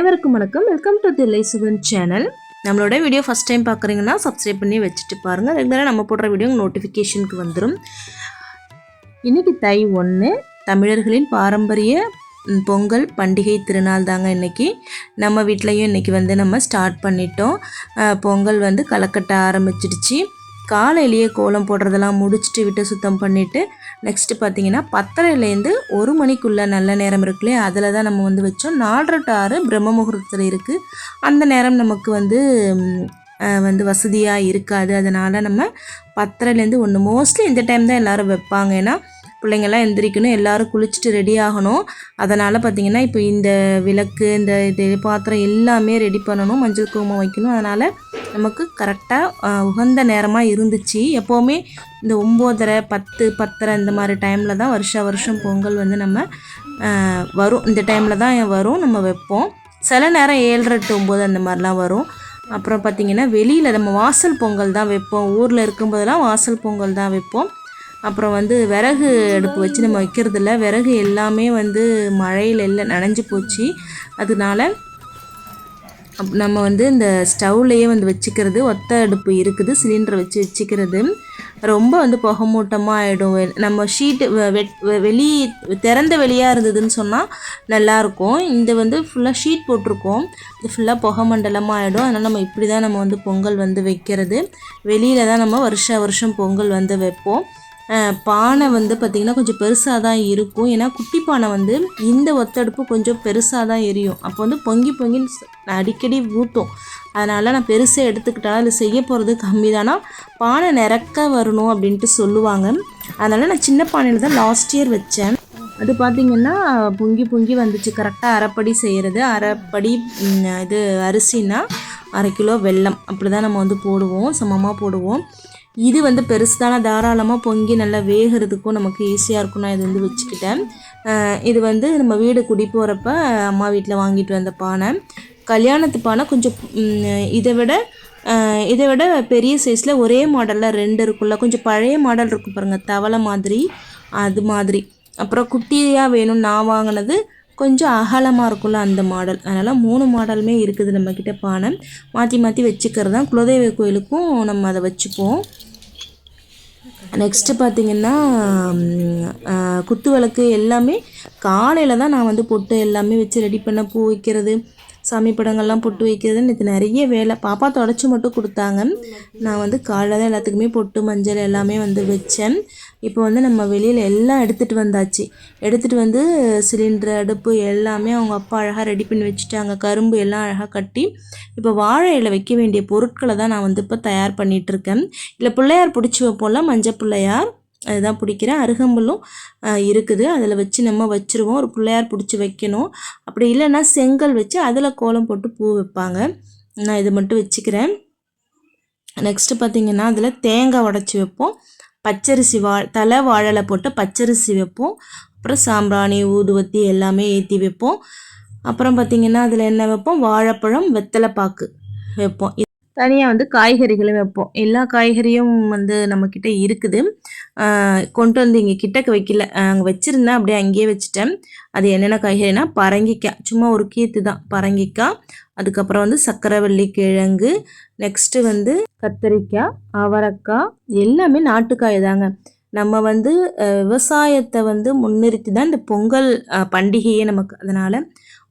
அனைவருக்கும் வணக்கம். Welcome to Thillai Sugan channel நம்மளோட வீடியோ ஃபஸ்ட் டைம் பார்க்குறீங்கன்னா சப்ஸ்கிரைப் பண்ணி வச்சுட்டு பாருங்கள் ரெகுலராக நம்ம போடுற வீடியோ நோட்டிஃபிகேஷனுக்கு வந்துடும் இன்றைக்கி தை ஒன்று தமிழர்களின் பாரம்பரிய பொங்கல் பண்டிகை திருநாள் தாங்க இன்றைக்கி நம்ம வீட்லேயும் இன்றைக்கி வந்து நம்ம ஸ்டார்ட் பண்ணிட்டோம். பொங்கல் வந்து களைக்கட்ட ஆரம்பிச்சிடுச்சு. காலையிலேயே கோலம் போடுறதெல்லாம் முடிச்சுட்டு விட்டு சுத்தம் பண்ணிவிட்டு நெக்ஸ்ட்டு பார்த்தீங்கன்னா பத்தரைலேருந்து ஒரு மணிக்குள்ளே நல்ல நேரம் இருக்குல்லையே அதில் தான் நம்ம வந்து வச்சோம். நாலரை டு ஆறு பிரம்ம முகூர்த்தத்தில் இருக்குது அந்த நேரம் நமக்கு வந்து வந்து வசதியாக இருக்காது. அதனால் நம்ம பத்தரைலேருந்து ஒன்று மோஸ்ட்லி இந்த டைம் தான் எல்லோரும் வைப்பாங்க. ஏன்னா பிள்ளைங்கள்லாம் எந்திரிக்கணும் எல்லோரும் குளிச்சுட்டு ரெடி ஆகணும். அதனால் பார்த்தீங்கன்னா இப்போ இந்த விளக்கு இந்த இது பாத்திரம் எல்லாமே ரெடி பண்ணணும் மஞ்சள் குங்குமம் வைக்கணும். அதனால் நமக்கு கரெக்டாக உகந்த நேரமாக இருந்துச்சு. எப்போவுமே இந்த ஒம்போதரை பத்து பத்தரை இந்த மாதிரி டைமில் தான் வருஷா வருஷம் பொங்கல் வந்து நம்ம வரும். இந்த டைமில் தான் வரும் நம்ம வைப்போம். சில நேரம் ஏழரை டு ஒம்பது அந்த மாதிரிலாம் வரும். அப்புறம் பார்த்திங்கன்னா வெளியில் நம்ம வாசல் பொங்கல் தான் வைப்போம். ஊரில் இருக்கும்போதெல்லாம் வாசல் பொங்கல் தான் வைப்போம். அப்புறம் வந்து விறகு அடுப்பு வச்சு நம்ம வைக்கிறதில்ல. விறகு எல்லாமே வந்து மழையில் எல்லாம் நனைஞ்சு போச்சு. அதனால அப் நம்ம வந்து இந்த ஸ்டவ்லேயே வந்து வச்சுக்கிறது ஒத்த அடுப்பு இருக்குது சிலிண்டர் வச்சு வச்சுக்கிறது. ரொம்ப வந்து புகை மூட்டமாக ஆகிடும் நம்ம ஷீட்டு வெட் வெ- வெளி திறந்த வெளியாக இருந்ததுன்னு சொன்னால் நல்லாயிருக்கும் இந்த வந்து ஃபுல்லாக ஷீட் போட்டிருக்கோம். இது ஃபுல்லாக புகை மண்டலமாக ஆகிடும் அதனால் நம்ம இப்படி தான் நம்ம வந்து பொங்கல் வந்து வைக்கிறது. வெளியில் தான் நம்ம வருஷ வருஷம் பொங்கல் வந்து வைப்போம். பானை வந்து பார்த்திங்கன்னா கொஞ்சம் பெருசாக தான் இருக்கும். ஏன்னா குட்டி பானை வந்து இந்த ஒத்தடுப்பு கொஞ்சம் பெருசாக தான் எரியும். அப்போ வந்து பொங்கி பொங்கி அடிக்கடி ஊற்றும் அதனால் நான் பெருசாக எடுத்துக்கிட்டா அதில் செய்ய போகிறது கம்மி தானா பானை நிறக்க வரணும் அப்படின்ட்டு சொல்லுவாங்க. அதனால் நான் சின்ன பானையில் தான் லாஸ்ட் இயர் வச்சேன். அது பார்த்திங்கன்னா பொங்கி பொங்கி வந்துச்சு. கரெக்டாக அரைப்படி செய்கிறது அரைப்படி இது அரிசினா அரை கிலோ வெல்லம். அப்படி தான் நம்ம வந்து போடுவோம். சமமாக போடுவோம். இது வந்து பெருசுதான? தாராளமாக பொங்கி நல்லா வேகிறதுக்கும் நமக்கு ஈஸியாக இருக்கும் நான் இது வந்து வச்சுக்கிட்டேன். இது வந்து நம்ம வீடு குடி போகிறப்ப அம்மா வீட்டில் வாங்கிட்டு வந்த பானை. கல்யாணத்து பானை கொஞ்சம் இதை விட இதை விட பெரிய சைஸில் ஒரே மாடலில் ரெண்டு இருக்குல்ல கொஞ்சம் பழைய மாடல் இருக்கும் பாருங்கள் தவளை மாதிரி அது மாதிரி. அப்புறம் குட்டியாக வேணும்னு நான் வாங்கினது கொஞ்சம் அகலமாக இருக்கும்ல அந்த மாடல். அதனால் மூணு மாடலுமே இருக்குது நம்மக்கிட்ட பானை மாற்றி மாற்றி வச்சுக்கிறது தான். குலதெய்வ கோயிலுக்கும் நம்ம அதை வச்சுப்போம். நெக்ஸ்ட்டு பார்த்தீங்கன்னா குத்து விளக்கு எல்லாமே காலையில் தான் நான் வந்து பொட்டு எல்லாமே வச்சு ரெடி பண்ண பூ வைக்கிறது. சாமி படங்கள்லாம் பொட்டு வைக்கிறது நேற்று நிறைய வேலை. பாப்பா தொடச்சி மட்டும் கொடுத்தாங்க. நான் வந்து காலையில் தான் எல்லாத்துக்குமே பொட்டு மஞ்சள் எல்லாமே வந்து வச்சேன். இப்போ வந்து நம்ம வெளியில் எல்லாம் எடுத்துகிட்டு வந்தாச்சு. எடுத்துகிட்டு வந்து சிலிண்டர் அடுப்பு எல்லாமே அவங்க அப்பா அழகாக ரெடி பண்ணி வச்சுட்டாங்க. கரும்பு எல்லாம் அழகாக கட்டி. இப்போ வாழை இலை வைக்க வேண்டிய பொருட்களை தான் நான் வந்து இப்போ தயார் பண்ணிகிட்ருக்கேன் இருக்கேன். இல்லை பிள்ளையார் பிடிச்சி வைப்போம்ல மஞ்சள் பிள்ளையார். அதுதான் பிடிக்கிறேன். அருகம்புல்லும் இருக்குது. அதில் வச்சு நம்ம வச்சுருவோம். ஒரு பிள்ளையார் பிடிச்சி வைக்கணும். அப்படி இல்லைன்னா செங்கல் வச்சு அதில் கோலம் போட்டு பூ வைப்பாங்க. நான் இதை மட்டும் வச்சுக்கிறேன். நெக்ஸ்ட்டு பார்த்தீங்கன்னா அதில் தேங்காய் உடச்சி வைப்போம். பச்சரிசி வா தலை வாழலை போட்டு பச்சரிசி வைப்போம். அப்புறம் சாம்பிராணி ஊதுவத்தி எல்லாமே ஏற்றி வைப்போம். அப்புறம் பார்த்திங்கன்னா அதில் என்ன வைப்போம்? வாழைப்பழம் வெத்தலைப்பாக்கு வைப்போம். தனியாக வந்து காய்கறிகளும் வைப்போம். எல்லா காய்கறியும் வந்து நம்மக்கிட்ட இருக்குது. கொண்டு வந்து இங்கே கிட்டக்க வைக்கல. அங்கே வச்சுருந்தேன். அப்படியே அங்கேயே வச்சுட்டேன். அது என்னென்ன காய்கறினா பரங்கிக்காய். சும்மா ஒரு கீத்து தான். பரங்கிக்காய். அதுக்கப்புறம் வந்து சக்கரவள்ளி கிழங்கு. நெக்ஸ்ட்டு வந்து கத்தரிக்காய் அவரக்காய். எல்லாமே நாட்டுக்காய் தாங்க. நம்ம வந்து விவசாயத்தை வந்து முன்னிறுத்தி தான் இந்த பொங்கல் பண்டிகையே நமக்கு. அதனால்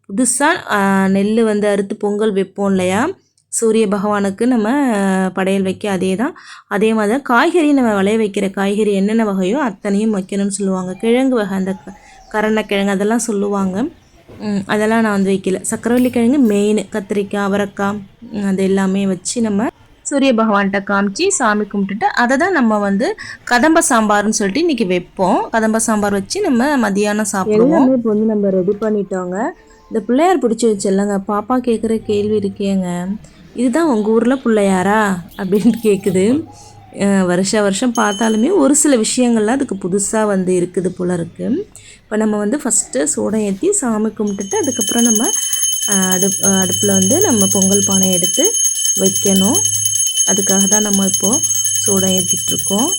புதுசாக நெல் வந்து அறுத்து பொங்கல் வைப்போம் இல்லையா? சூரிய பகவானுக்கு நம்ம படையல் வைக்க அதே தான் அதே மாதிரி தான் காய்கறி நம்ம விளைய வைக்கிற காய்கறி என்னென்ன வகையோ அத்தனையும் வைக்கணும்னு சொல்லுவாங்க. கிழங்கு வகை அந்த க- அதெல்லாம் சொல்லுவாங்க. அதெல்லாம் நான் வந்து வைக்கல. சக்கரவள்ளி கிழங்கு மெயின் கத்திரிக்காய் அவரக்காய் அது எல்லாமே வச்சு நம்ம சூரிய பகவான்கிட்ட காமிச்சு சாமி கும்பிட்டுட்டு அதை தான் நம்ம வந்து கதம்ப சாம்பார்னு சொல்லிட்டு இன்னைக்கு வைப்போம். கதம்ப சாம்பார் வச்சு நம்ம மதியானம் சாப்பிடுவோம். இப்போ வந்து நம்ம ரெடி பண்ணிட்டோங்க. இந்த பிள்ளையார் பிடிச்சி வச்சிடலங்க பாப்பா கேட்குற கேள்வி இருக்கேங்க. இதுதான் உங்கள் ஊரில் பிள்ளையாரா? அப்படின்னு கேட்குது வருஷ வருஷம் பார்த்தாலுமே ஒரு சில விஷயங்கள்லாம் அதுக்கு புதுசாக வந்து இருக்குது போல இருக்குது இப்போ நம்ம வந்து ஃபஸ்ட்டு சூடம் ஏற்றி சாமி கும்பிட்டுட்டு அதுக்கப்புறம் நம்ம அஹ், அடுப் அடுப்பில் வந்து நம்ம பொங்கல் பானை எடுத்து வைக்கணும். அதுக்காக தான் நம்ம இப்போது சூடம் ஏற்றிட்டுருக்கோம்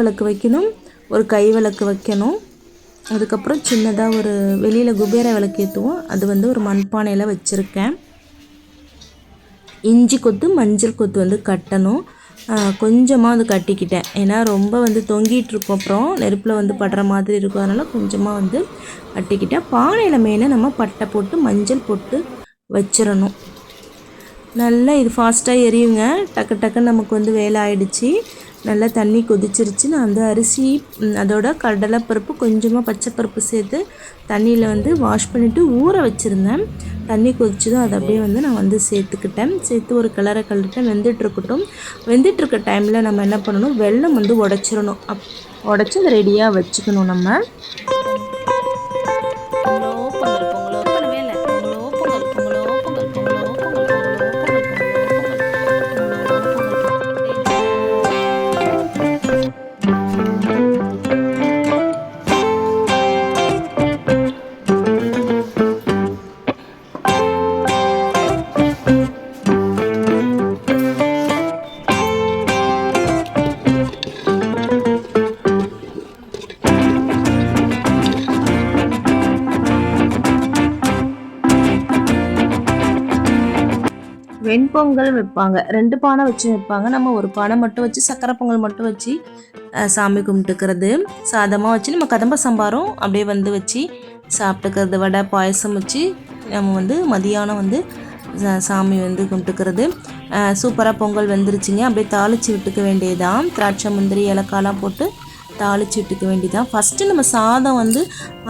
விளக்கு வைக்கணும் ஒரு கை விளக்கு வைக்கணும். அதுக்கப்புறம் சின்னதாக ஒரு வெளியில் குபேர விளக்கு ஏற்றுவோம் அது வந்து ஒரு மண்பானையில் வச்சுருக்கேன். இஞ்சி கொத்து மஞ்சள் கொத்து வந்து கட்டணும். கொஞ்சமாக வந்து கட்டிக்கிட்டேன். ஏன்னா ரொம்ப வந்து தொங்கிட்டு இருக்கும். அப்புறம் நெருப்பில் வந்து படுற மாதிரி இருக்கும். அதனால் கொஞ்சமாக வந்து கட்டிக்கிட்டேன். பானையில் மெயினாக நம்ம பட்டை போட்டு மஞ்சள் போட்டு வச்சிடணும். நல்லா இது ஃபாஸ்ட்டாக எரியுங்க. டக்கு டக்குன்னு நமக்கு வந்து வேலை ஆயிடுச்சு. நல்லா தண்ணி கொதிச்சிருச்சு. நான் அந்த அரிசி அதோட கடலைப்பருப்பு கொஞ்சமாக பச்சைப்பருப்பு சேர்த்து தண்ணியில் வந்து வாஷ் பண்ணிவிட்டு ஊற வச்சுருந்தேன். தண்ணி கொதிச்சதும் அதை அப்படியே வந்து நான் வந்து சேர்த்துக்கிட்டேன். சேர்த்து ஒரு கிளற கலரிட்டேன் வெந்துட்டுருக்கட்டும் வெந்துட்டுருக்க டைமில் நம்ம என்ன பண்ணணும்? வெல்லம் வந்து உடச்சிடணும். அப் உடச்சி அதை ரெடியாக வச்சுக்கணும் நம்ம. பொங்கல் வைப்பாங்க. ரெண்டு பானை வச்சு வைப்பாங்க. நம்ம ஒரு பானை மட்டும் வச்சு சக்கரை பொங்கல் மட்டும் வச்சு சாமி கும்பிட்டுக்கிறது. சாதமாக வச்சு நம்ம கதம்ப சம்பாரம் அப்படியே வந்து வச்சு சாப்பிட்டுக்கிறது. வடை பாயசம் வச்சு நம்ம வந்து மதியானம் வந்து சாமி வந்து கும்பிட்டுக்கிறது. சூப்பராக பொங்கல் வந்துருச்சுங்க. அப்படியே தாளித்து விட்டுக்க வேண்டியதுதான். திராட்சை முந்திரி இலக்காலாம் போட்டு தாளித்து விட்டுக்க வேண்டியதான் ஃபஸ்ட்டு நம்ம சாதம் வந்து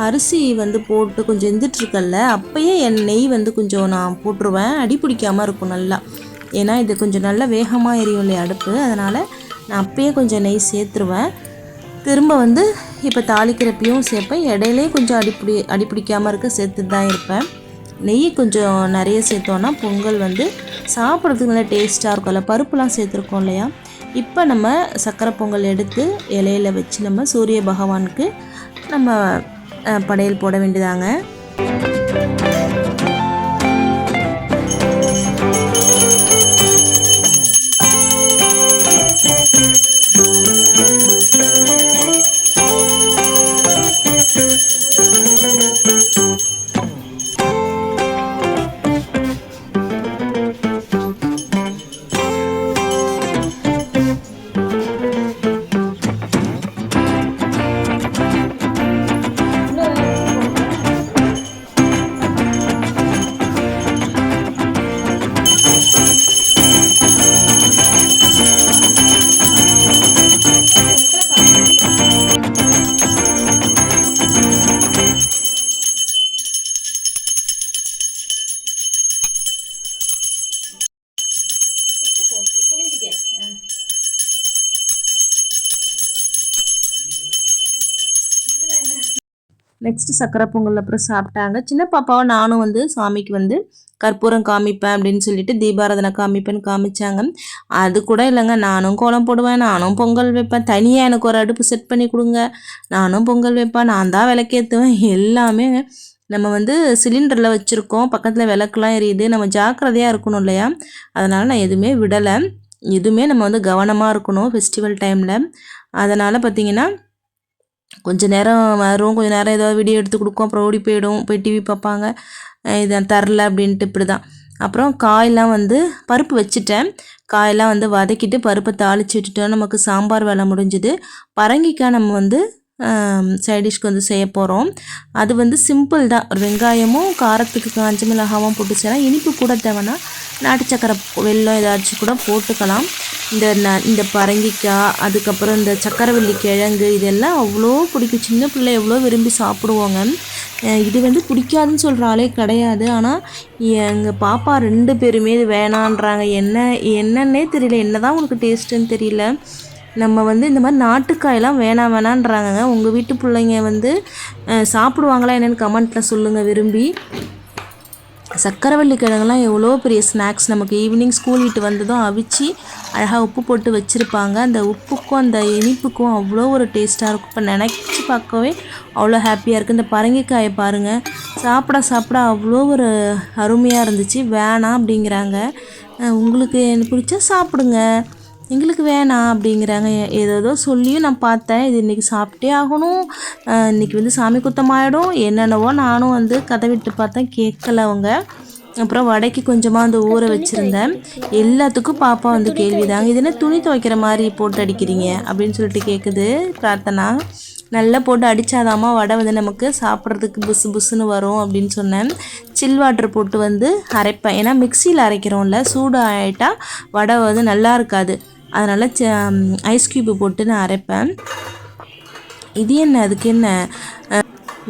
அரிசி வந்து போட்டு கொஞ்சம் எந்திட்டுருக்கல அப்போயே என் நெய் வந்து கொஞ்சம் நான் போட்டுருவேன். அடி பிடிக்காமல் இருக்கும் நல்லா. ஏன்னா இது கொஞ்சம் நல்லா வேகமாக எரியும் இல்லையா அடுப்பு. அதனால் நான் அப்பயே கொஞ்சம் நெய் சேர்த்துருவேன். திரும்ப வந்து இப்போ தாளிக்கிறப்பையும் சேர்ப்பேன். இடையிலே கொஞ்சம் அடிப்பிடி அடிப்பிடிக்காமல் இருக்க சேர்த்துட்டு தான் இருப்பேன். நெய் கொஞ்சம் நிறைய சேர்த்தோன்னா பொங்கல் வந்து சாப்பிட்றதுக்கு நல்லா டேஸ்ட்டாக இருக்கும்ல. பருப்புலாம் சேர்த்துருக்கோம் இல்லையா? இப்போ நம்ம சக்கரை பொங்கல் எடுத்து இலையில வச்சு நம்ம சூரிய பகவானுக்கு நம்ம படையல் போட வேண்டியதாங்க. நெக்ஸ்ட் சக்கரை பொங்கல் அப்புறம் சாப்பிட்டாங்க. சின்ன பாப்பாவை நானும் வந்து சாமிக்கு வந்து கற்பூரம் காமிப்பேன் அப்படின்னு சொல்லிட்டு தீபாராதனை காமிப்பேன்னு காமிச்சாங்க. அது கூட இல்லைங்க நானும் கோலம் போடுவேன் நானும் பொங்கல் வைப்பேன். தனியாக எனக்கு ஒரு அடுப்பு செட் பண்ணி கொடுங்க நானும் பொங்கல் வைப்பேன் நான் தான் விளக்கேற்றுவேன் எல்லாமே நம்ம வந்து சிலிண்டரில் வச்சுருக்கோம். பக்கத்தில் விளக்குலாம் எரியுது. நம்ம ஜாக்கிரதையாக இருக்கணும் இல்லையா? அதனால் நான் எதுவுமே விடலை. எதுவுமே நம்ம வந்து கவனமாக இருக்கணும் ஃபெஸ்டிவல் டைமில் அதனால் பார்த்திங்கன்னா கொஞ்ச நேரம் வரும். கொஞ்ச நேரம் ஏதாவது வீடியோ எடுத்து கொடுக்கும். அப்புறம் ஓடி போயிடும். போய் டிவி பார்ப்பாங்க. இது இதை தரல அப்படின்ட்டு இப்படி தான் அப்புறம் காயெல்லாம் வந்து பருப்பு வச்சுட்டேன். காயெல்லாம் வந்து வதக்கிட்டு பருப்பை தாளித்து விட்டுட்டோம் நமக்கு சாம்பார் வேலை முடிஞ்சுது. பரங்கிக்காய் நம்ம வந்து சைடிஷ்க்கு வந்து செய்ய போகிறோம் அது வந்து சிம்பிள் தான். ஒரு வெங்காயமும் காரத்துக்கு காஞ்ச மிளகாவும் போட்டு செய்யலாம் இனிப்பு கூட தேவைன்னா நாட்டு சக்கரை வெள்ளம் ஏதாச்சும் கூட போட்டுக்கலாம். இந்த ந இந்த பரங்கிக்காய் அதுக்கப்புறம் இந்த சக்கரவள்ளி கிழங்கு இதெல்லாம் அவ்வளோ பிடிக்கும். சின்ன பிள்ளை எவ்வளோ விரும்பி சாப்பிடுவாங்க. இது வந்து பிடிக்காதுன்னு சொல்கிற ஆளே கிடையாது. ஆனால் எங்கள் பாப்பா ரெண்டு பேருமே இது வேணான்றாங்க. என்ன என்னன்னே தெரியல. என்னதான் உனக்கு டேஸ்ட்டுன்னு தெரியல. நம்ம வந்து இந்த மாதிரி நாட்டுக்காயெல்லாம் வேணாம் வேணான்றாங்கங்க உங்கள் வீட்டு பிள்ளைங்க வந்து சாப்பிடுவாங்களா என்னென்னு கமெண்ட்டில் சொல்லுங்கள் விரும்பி. சக்கரவள்ளி கிழங்குலாம் எவ்வளோ பெரிய ஸ்நாக்ஸ். நமக்கு ஈவினிங் ஸ்கூல் விட்டு வந்ததும் அவிச்சு அழகாக உப்பு போட்டு வச்சுருப்பாங்க. அந்த உப்புக்கும் அந்த இனிப்புக்கும் அவ்வளோ ஒரு டேஸ்ட்டாக இருக்கும். இப்போ நினச்சி பார்க்கவே அவ்வளோ ஹாப்பியாக இருக்குது இந்த பரங்கிக்காயை பாருங்கள் சாப்பிட சாப்பிட அவ்வளோ ஒரு அருமையாக இருந்துச்சு. வேணாம் அப்படிங்கிறாங்க. உங்களுக்கு எனக்கு பிடிச்சா சாப்பிடுங்க. எங்களுக்கு வேணாம் அப்படிங்கிறாங்க. ஏதேதோ சொல்லியும் நான் பார்த்தேன். இது இன்றைக்கி சாப்பிட்டே ஆகணும். அஹ் இன்னைக்கு வந்து சாமி குத்தமாயிடும். என்னென்னவோ நானும் வந்து கதை விட்டு பார்த்தேன். கேட்கல அவங்க. அப்புறம் வடைக்கு கொஞ்சமாக அந்த ஊற வச்சுருந்தேன். எல்லாத்துக்கும் பாப்பா வந்து கேள்விதாங்க இது என்ன துணி துவைக்கிற மாதிரி போட்டு அடிக்கிறீங்க? அப்படின்னு சொல்லிட்டு கேட்குது பிரார்த்தனா. நல்லா போட்டு அடித்தாதாம்மா வடை வந்து நமக்கு சாப்பிட்றதுக்கு புசு புசுன்னு வரும் அப்படின்னு சொன்னேன். சில் வாட்டர் போட்டு வந்து அரைப்பேன். ஏன்னா மிக்சியில் அரைக்கிறோம்ல. சூடு ஆகிட்டா வடை வந்து நல்லா இருக்காது. அதனால் ச ஐஸ் க்யூப் போட்டு நான் அரைப்பேன். இது என்ன அதுக்கு என்ன?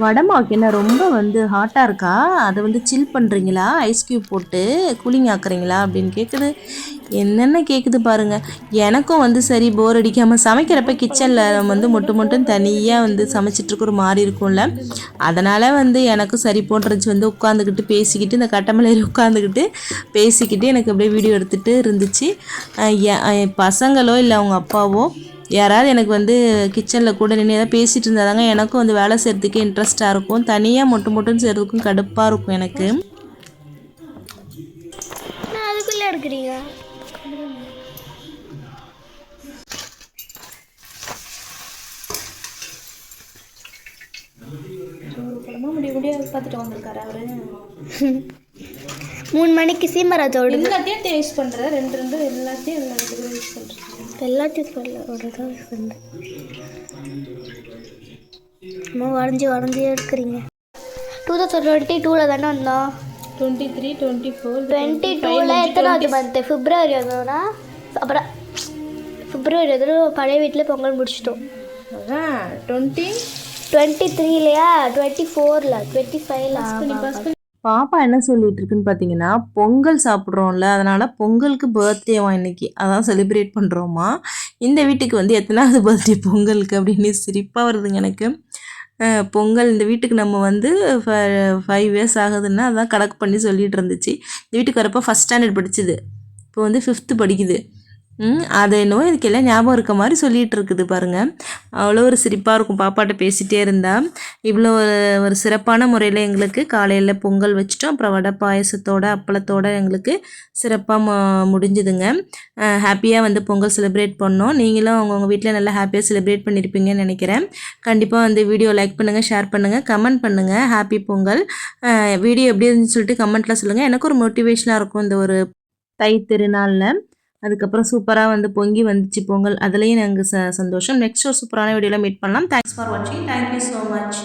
வடமாவுக்கு என்ன ரொம்ப வந்து ஹாட்டாக இருக்கா? அதை வந்து சில் பண்ணுறீங்களா ஐஸ் க்யூப் போட்டு கூலிங் ஆக்குறீங்களா? அப்படின்னு கேட்குது என்னென்ன கேட்குது பாருங்கள் எனக்கும் வந்து சரி போர் அடிக்காமல் சமைக்கிறப்ப கிச்சனில் வந்து மொட்டு மொட்டும் தனியாக வந்து சமைச்சிட்ருக்க ஒரு மாதிரி இருக்கும்ல. அதனால் வந்து எனக்கும் சரி போட்டுருச்சு வந்து உட்காந்துக்கிட்டு பேசிக்கிட்டு இந்த கட்டமலையில் உட்காந்துக்கிட்டு பேசிக்கிட்டு எனக்கு அப்படியே வீடியோ எடுத்துகிட்டு இருந்துச்சு. பசங்களோ இல்லை அவங்க அப்பாவோ யாராவது எனக்கு வந்து கிச்சனில் கூட நின்று ஏதாவது பேசிகிட்டு இருந்தாதாங்க எனக்கும் வந்து வேலை செய்கிறதுக்கே இன்ட்ரெஸ்ட்டாக இருக்கும். தனியாக மொட்டு மொட்டுன்னு செய்கிறதுக்கும் கடுப்பாக இருக்கும் எனக்கு. அதுக்குள்ளே எடுக்கிறீங்க? முடிய முடிய பார்த்துட்டு வந்திருக்காரு அவரு. மூணு மணிக்கு சீமராஜோட எல்லாத்தையும் டேஸ்ட் பண்ணுற ரெண்டு ரெண்டு எல்லாத்தையும் எல்லாத்தையும் யூஸ் பண்ணுறேன் எல்லாத்தையும் சொல்ல ஒரு தான் சொன்னேன் அம்மா வரைஞ்சி வரைஞ்சி எடுக்கிறீங்க டூ தௌசண்ட் டுவெண்ட்டி டூவில் தானே வந்தோம். Twenty three twenty four twenty டூவில் எத்தனாவது மந்த்து பிப்ரவரி அப்புறம் பிப்ரவரி வந்து பழைய வீட்டில் பொங்கல் முடிச்சிட்டோம். அதான் டுவெண்ட்டி டுவெண்ட்டி த்ரீலையா டுவெண்ட்டி ஃபோரில் டுவெண்ட்டி ஃபைவ்ல பாப்பா. என்ன சொல்லிட்டு இருக்குன்னு பார்த்தீங்கன்னா பொங்கல் சாப்பிட்றோம்ல அதனால பொங்கலுக்கு பர்த்டேவா இன்னைக்கு? அதான் செலிப்ரேட் பண்ணுறோமா இந்த வீட்டுக்கு வந்து எத்தனாவது பர்த்டே பொங்கலுக்கு அப்படின்னு சிரிப்பாக வருதுங்க எனக்கு. பொங்கல் இந்த வீட்டுக்கு நம்ம வந்து ஃபைவ் இயர்ஸ் ஆகுதுன்னா அதான் கணக்கு பண்ணி சொல்லிகிட்டு இருந்துச்சு. இந்த வீட்டுக்கு வரப்போ ஃபஸ்ட் ஸ்டாண்டர்ட் படிச்சுது. இப்போ வந்து ஃபிஃப்த்து படிக்குது. அது என்னவோ இதுக்கு எல்லாம் ஞாபகம் இருக்க மாதிரி சொல்லிகிட்டு இருக்குது பாருங்கள் அவ்வளோ ஒரு சிரிப்பாக இருக்கும் பாப்பாட்ட பேசிகிட்டே இருந்தால் இவ்வளோ ஒரு சிறப்பான முறையில் எங்களுக்கு காலையில் பொங்கல் வச்சுட்டோம். அப்புறம் வடை பாயசத்தோட அப்பளத்தோட எங்களுக்கு சிறப்பாக மு முடிஞ்சுதுங்க. ஹாப்பியாக வந்து பொங்கல் செலிப்ரேட் பண்ணோம். நீங்களும் அவங்கவுங்க வீட்டில் நல்லா ஹாப்பியாக செலிப்ரேட் பண்ணியிருப்பீங்கன்னு நினைக்கிறேன். கண்டிப்பாக வந்து வீடியோ லைக் பண்ணுங்கள் ஷேர் பண்ணுங்கள் கமெண்ட் பண்ணுங்கள் ஹாப்பி பொங்கல். வீடியோ எப்படி இருந்துச்சு சொல்லிட்டு கமெண்ட்டில் சொல்லுங்கள் எனக்கு ஒரு மோட்டிவேஷனாக இருக்கும் இந்த ஒரு தை திருநாளில். அதுக்கப்புறம் சூப்பராக வந்து பொங்கி வந்துச்சு பொங்கல். அதுலேயும் நாங்கள் ச சந்தோஷம். நெக்ஸ்ட் ஒரு சூப்பரான வீடியோவில் மீட் பண்ணலாம். தேங்க்ஸ் ஃபார் வாட்சிங் தேங்க்யூ ஸோ மச்